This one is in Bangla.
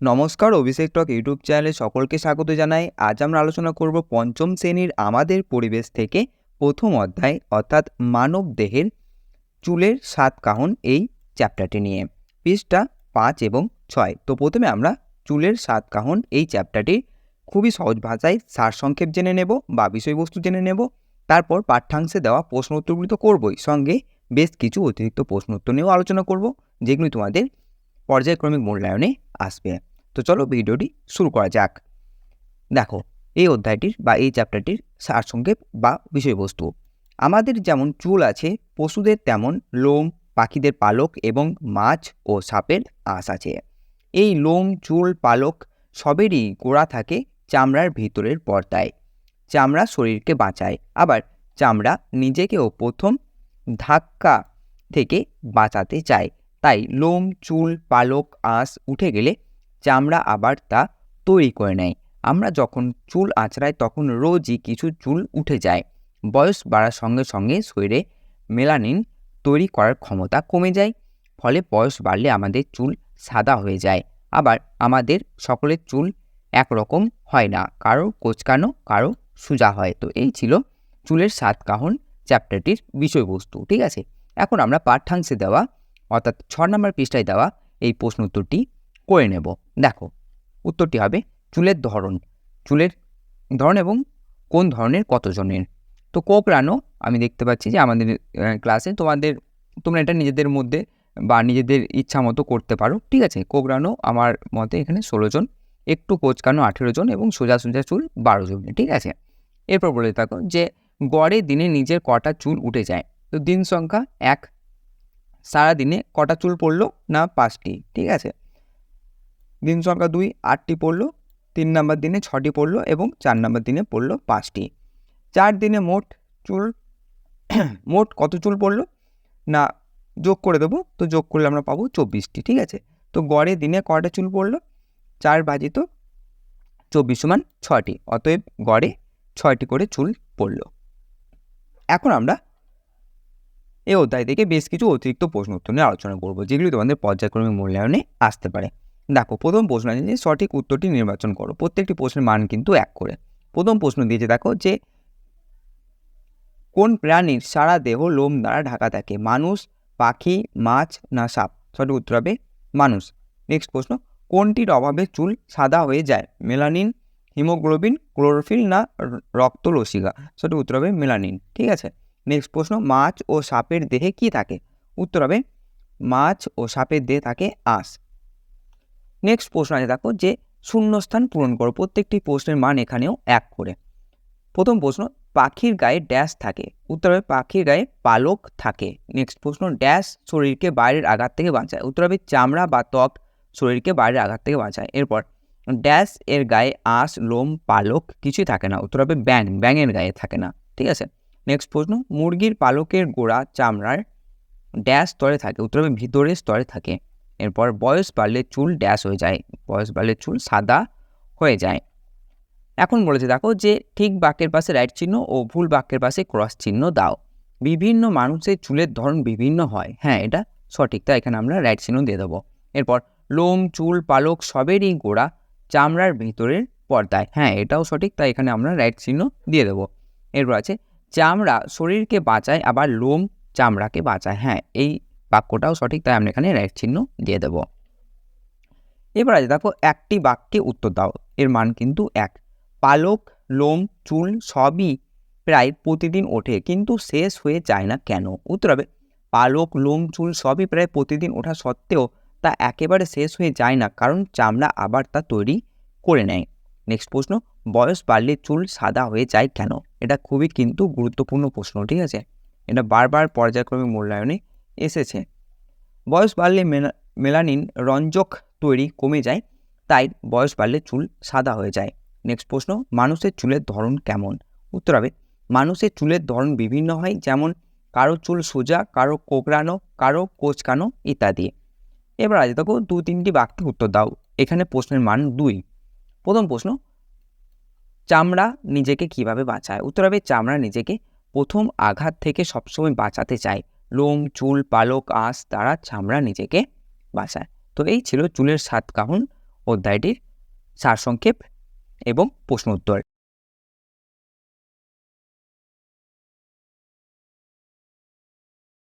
নমস্কার, অভিষেক টক ইউটিউব চ্যানেলে সকলকে স্বাগত জানাই। আজ আমরা আলোচনা করব পঞ্চম শ্রেণির আমাদের পরিবেশ থেকে প্রথম অধ্যায়, অর্থাৎ মানব দেহের চুলের সাত কাহন এই চ্যাপ্টারটি নিয়ে। পৃষ্ঠা পাঁচ এবং ছয়। তো প্রথমে আমরা চুলের সাত কাহন এই চ্যাপ্টারটির খুবই সহজ ভাষায় সারসংক্ষেপ জেনে নেব বা বিষয়বস্তু জেনে নেব। তারপর পাঠ্যাংশে দেওয়া প্রশ্ন উত্তরগুলি তো করবই। সঙ্গে বেশ কিছু অতিরিক্ত প্রশ্ন উত্তর নিয়েও আলোচনা করব, যেগুলি তোমাদের পর্যায়ক্রমিক মূল্যায়নে আসবে। তো চলো ভিডিওটি শুরু করা যাক। দেখো, এই অধ্যায়টির বা এই চ্যাপ্টারটির সারসংক্ষেপ বা বিষয়বস্তু। আমাদের যেমন চুল আছে, পশুদের তেমন লোম, পাখিদের পালক এবং মাছ ও সাপের আঁশ আছে। এই লোম, চুল, পালক সবেরই গোড়া থাকে চামড়ার ভিতরের পর্দায়। চামড়া শরীরকে বাঁচায়। আবার চামড়া নিজেকেও প্রথম ধাক্কা থেকে বাঁচাতে চায়। তাই লোম, চুল, পালক, আঁশ উঠে গেলে চামড়া আবার তা তৈরি করে নেয়। আমরা যখন চুল আঁচড়াই, তখন রোজই কিছু চুল উঠে যায়। বয়স বাড়ার সঙ্গে সঙ্গে শরীরে মেলানিন তৈরি করার ক্ষমতা কমে যায়, ফলে বয়স বাড়লে আমাদের চুল সাদা হয়ে যায়। আবার আমাদের সকলের চুল একরকম হয় না, কারও কোচকানো, কারও সোজা হয়। তো এই ছিল চুলের সাত কাহন চ্যাপ্টারটির বিষয়বস্তু, ঠিক আছে? এখন আমরা পাঠ্যাংশে দেওয়া অর্থাৎ ছ নম্বর পৃষ্ঠায় দেওয়া এই প্রশ্ন উত্তরটি করে নেব। দেখো, উত্তরটি হবে চুলের ধরন। চুলের ধরন এবং কোন ধরনের কতজনের? তো কোকড়ানো, আমি দেখতে পাচ্ছি যে আমাদের ক্লাসে তোমাদের, তোমরা এটা নিজেদের মধ্যে বা নিজেদের ইচ্ছা মতো করতে পারো। ঠিক আছে, কোকড়ানো আমার মতে এখানে ষোলো জন, একটু কোচকানো আঠেরো জন এবং সোজা সোজা চুল বারো জন। ঠিক আছে? এরপর বলে থাকো যে গড়ে দিনে নিজের কটা চুল উঠে যায়। তো দিন সংখ্যা এক। সারা দিনে কটা চুল পড়ল না পাঁচটি, ঠিক আছে? দিন সংখ্যা দুই, আটটি পড়ল, তিন নাম্বার দিনে ছটি পড়ল এবং চার নাম্বার দিনে পড়ল পাঁচটি। চার দিনে মোট চুল, মোট কত চুল পড়ল? না, যোগ করে দেবো, তো যোগ করলে আমরা পাবো চব্বিশটি, ঠিক আছে? তো গড়ে দিনে কটা চুল পড়ল? চার বাজিত চব্বিশ সমান ছটি অতএব গড়ে ছয়টি করে চুল পড়ল। এখন আমরা এই অধ্যায় থেকে বেশ কিছু অতিরিক্ত প্রশ্ন উত্তর নিয়ে আলোচনা করব, যেগুলি তোমাদের পর্যায়ক্রমে মূল্যায়নে আসতে পারে। দেখো, প্রথম প্রশ্ন আছে যে, সঠিক উত্তরটি নির্বাচন করো। প্রত্যেকটি প্রশ্নের মান কিন্তু এক করে। প্রথম প্রশ্ন দিয়েছে, দেখো যে, কোন প্রাণীর সারা দেহ লোম দ্বারা ঢাকা থাকে? মানুষ, পাখি, মাছ না সাপ? সঠিক উত্তর হবে মানুষ। নেক্সট প্রশ্ন, কোনটির অভাবে চুল সাদা হয়ে যায়? মেলানিন, হিমোগ্লোবিন, ক্লোরোফিল না রক্তলসিকা? সঠিক উত্তর হবে মেলানিন। ঠিক আছে? নেক্সট প্রশ্ন মাছ ও সাপের দেহে কি থাকে? উত্তর হবে, মাছ ও সাপের দেহে থাকে আঁশ। নেক্সট প্রশ্ন আছে দেখো যে, শূন্যস্থান পূরণ করো। প্রত্যেকটি প্রশ্নের মান এখানেও এক করে। প্রথম প্রশ্ন, পাখির গায়ে ড্যাশ থাকে। উত্তর হবে, পাখির গায়ে পালক থাকে। নেক্সট প্রশ্ন ড্যাশ শরীরকে বাইরের আঘাত থেকে বাঁচায়। উত্তর হবে, চামড়া বা ত্বক শরীরকে বাইরের আঘাত থেকে বাঁচায়। এরপর ড্যাশ এর গায়ে আঁশ, লোম, পালক কিছুই থাকে না। উত্তর হবে ব্যাং ব্যাঙের গায়ে থাকে না। ঠিক আছে? নেক্সট প্রশ্ন, মুরগির পালকের গোড়া চামড়ার ড্যাশ স্তরে থাকে, উত্তর হবে ভিতরের স্তরে থাকে। এরপর বয়স বাড়লে চুল ড্যাশ হয়ে যায়, বয়স বাড়লে চুল সাদা হয়ে যায়। এখন বলেছে, দেখো যে ঠিক বাক্যের পাশে রাইট চিহ্ন ও ভুল বাক্যের পাশে ক্রস চিহ্ন দাও। বিভিন্ন মানুষের চুলের ধরন বিভিন্ন হয়। হ্যাঁ এটা সঠিক, তাই এখানে আমরা রাইট চিহ্ন দিয়ে দেবো। এরপর, লোম, চুল, পালক সবেরই গোড়া চামড়ার ভিতরের পর্দায়। হ্যাঁ এটাও সঠিক, তাই এখানে আমরা রাইট চিহ্ন দিয়ে দেবো। এরপর আছে চামড়া শরীরকে বাঁচায়, আবার লোম চামড়াকে বাঁচায়। হ্যাঁ এই বাক্যটাও সঠিক, তাই আমরা এখানে রাইট চিহ্ন দিয়ে দেবো। এবার আছে, দেখো, একটি বাক্যে উত্তর দাও। এর মান কিন্তু এক। পালক, লোম, চুল সবই প্রায় প্রতিদিন ওঠে, কিন্তু শেষ হয়ে যায় না কেন? উত্তর হবে, পালক, লোম, চুল সবই প্রায় প্রতিদিন ওঠা সত্ত্বেও তা একেবারে শেষ হয়ে যায় না, কারণ চামড়া আবার তা তৈরি করে নেয়। নেক্সট প্রশ্ন বয়স বাড়লে চুল সাদা হয়ে যায় কেন? এটা খুবই কিন্তু গুরুত্বপূর্ণ প্রশ্ন, ঠিক আছে? এটা বারবার পর্যায়ক্রমিক মূল্যায়নে এসেছে। বয়স বাড়লে মেলানিন রঞ্জক তৈরি কমে যায়, তাই বয়স বাড়লে চুল সাদা হয়ে যায়। নেক্সট প্রশ্ন, মানুষের চুলের ধরন কেমন? উত্তর হবে, মানুষের চুলের ধরন বিভিন্ন হয়, যেমন কারও চুল সোজা, কারও কোকড়ানো, কারও কোচকানো ইত্যাদি। এবার আজ দেখো দু তিনটি বাক্যে উত্তর দাও, এখানে প্রশ্নের মান দুই। প্রথম প্রশ্ন চামড়া নিজেকে কীভাবে বাঁচায়? উত্তর হবে চামড়া নিজেকে প্রথম আঘাত থেকে সবসময় বাঁচাতে চায়। লোম, চুল, পালক, আঁশ দ্বারা চামড়া নিজেকে বাঁচায়। তো এই ছিল চুলের সাত কাহন অধ্যায়টির সারসংক্ষেপ এবং প্রশ্ন উত্তর